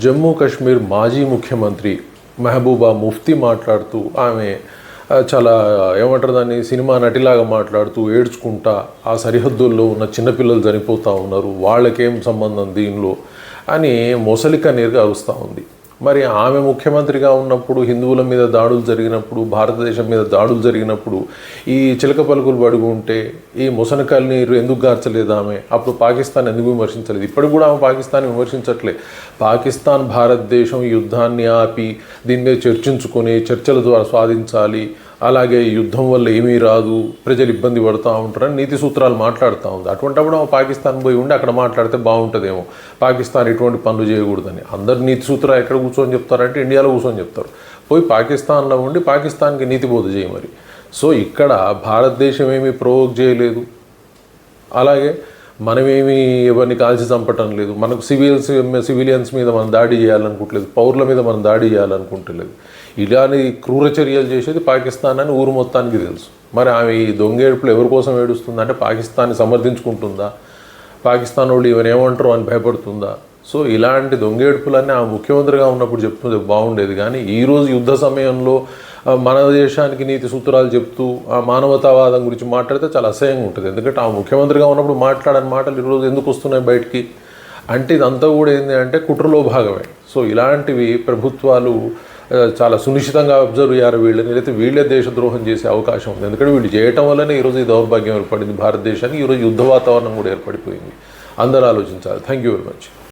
జమ్మూ కాశ్మీర్ మాజీ ముఖ్యమంత్రి మెహబూబా ముఫ్తీ మాట్లాడుతూ ఆమె చాలా ఏమంటారు దాన్ని సినిమా నటిలాగా మాట్లాడుతూ ఏడ్చుకుంటా ఆ సరిహద్దుల్లో ఉన్న చిన్నపిల్లలు చనిపోతూ ఉన్నారు వాళ్ళకేం సంబంధం దీనిలో అని మొసలిక నీరుగా అరుస్తూ ఉంది. మరి ఆమె ముఖ్యమంత్రిగా ఉన్నప్పుడు హిందువుల మీద దాడులు జరిగినప్పుడు భారతదేశం మీద దాడులు జరిగినప్పుడు ఈ చిలక పలుకులు పడుగు ఉంటే ఈ ముసనకాయల నీరు ఎందుకు గార్చలేదు ఆమె? అప్పుడు పాకిస్తాన్ ఎందుకు విమర్శించలేదు? ఇప్పటికి కూడా ఆమె పాకిస్తాన్ విమర్శించట్లే. పాకిస్తాన్ భారతదేశం యుద్ధాన్ని ఆపి దీని మీద చర్చించుకొని చర్చల ద్వారా స్వాధించాలి అలాగే యుద్ధం వల్ల ఏమీ రాదు ప్రజలు ఇబ్బంది పడుతూ ఉంటారని నీతి సూత్రాలు మాట్లాడుతూ ఉంది. అటువంటిప్పుడు పాకిస్తాన్ పోయి ఉండి అక్కడ మాట్లాడితే బాగుంటుందేమో. పాకిస్తాన్ ఇటువంటి పనులు చేయకూడదని. అందరు నీతి సూత్రాలు ఎక్కడ కూర్చొని చెప్తారంటే ఇండియాలో కూర్చొని చెప్తారు. పోయి పాకిస్తాన్లో ఉండి పాకిస్తాన్కి నీతి బోధ చేయమరి సో ఇక్కడ భారతదేశం ఏమీ ప్రోవోక్ చేయలేదు. అలాగే మనమేమి ఎవరిని కాల్చి చంపటం లేదు. మనకు సివిల్స్ సివిలియన్స్ మీద మనం దాడి చేయాలనుకుంటలేదు. పౌరుల మీద మనం దాడి చేయాలనుకుంటలేదు. ఇలాని క్రూర చర్యలు చేసేది పాకిస్తాన్ అని ఊరు మొత్తానికి తెలుసు. మరి ఆమె ఈ దొంగేడుపులు ఎవరి కోసం ఏడుస్తుందంటే పాకిస్తాన్ని సమర్థించుకుంటుందా? పాకిస్తాన్ వాళ్ళు ఈవెన్ ఏమంటారు అని భయపడుతుందా? సో ఇలాంటి దొంగేడుపులన్నీ ఆ ముఖ్యమంత్రిగా ఉన్నప్పుడు చెప్తుంది బాగుండేది. కానీ ఈరోజు యుద్ధ సమయంలో మన దేశానికి నీతి సూత్రాలు చెప్తూ ఆ మానవతావాదం గురించి మాట్లాడితే చాలా అసహ్యంగా ఉంటుంది. ఎందుకంటే ఆ ముఖ్యమంత్రిగా ఉన్నప్పుడు మాట్లాడని మాటలు ఈరోజు ఎందుకు వస్తున్నాయి బయటికి? అంటే ఇదంతా కూడా ఏంటి అంటే కుట్రలో భాగమే. సో ఇలాంటివి ప్రభుత్వాలు చాలా సునిశ్చితంగా అబ్జర్వ్ అయ్యారు వీళ్ళని. లేకపోతే వీళ్ళే దేశద్రోహం చేసే అవకాశం ఉంది. ఎందుకంటే వీళ్ళు చేయటం వల్లనే ఈరోజు ఈ దౌర్భాగ్యం ఏర్పడింది. భారతదేశానికి ఈరోజు యుద్ధ వాతావరణం కూడా ఏర్పడిపోయింది. అందరూ ఆలోచించాలి. Thank you very much